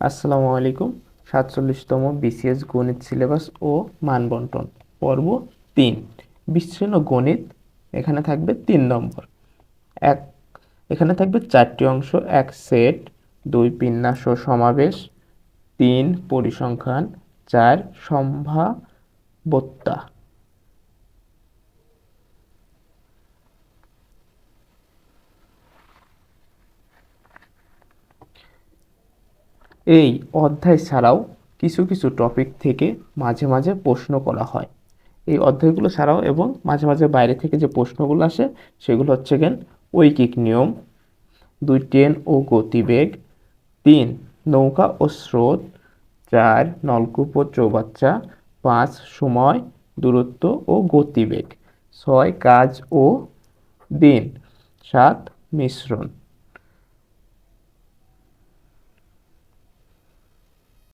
আসসালামু আলাইকুম। সাতচল্লিশতম বিসিএস গণিত সিলেবাস ও মানবন্টন, পর্ব তিন। বিচ্ছিন্ন গণিত, এখানে থাকবে তিন নম্বর। এক, এখানে থাকবে চারটি অংশ, এক সেট, দুই বিন্যাস ও সমাবেশ, তিন পরিসংখ্যান, চার সম্ভাব্যতা। এই অধ্যায় ছাড়াও কিছু কিছু টপিক থেকে মাঝে মাঝে প্রশ্ন করা হয়। এই অধ্যায়গুলো ছাড়াও এবং মাঝে মাঝে বাইরে থেকে যে প্রশ্নগুলো আসে, সেগুলো হচ্ছে গেন ঐকিক নিয়ম, দুই, ট্রেন ও গতিবেগ, তিন, নৌকা ও স্রোত, চার, নলকূপ ও চৌবাচ্চা, পাঁচ, সময়, দূরত্ব ও গতিবেগ, ছয়, কাজ ও দিন, সাত, মিশ্রণ।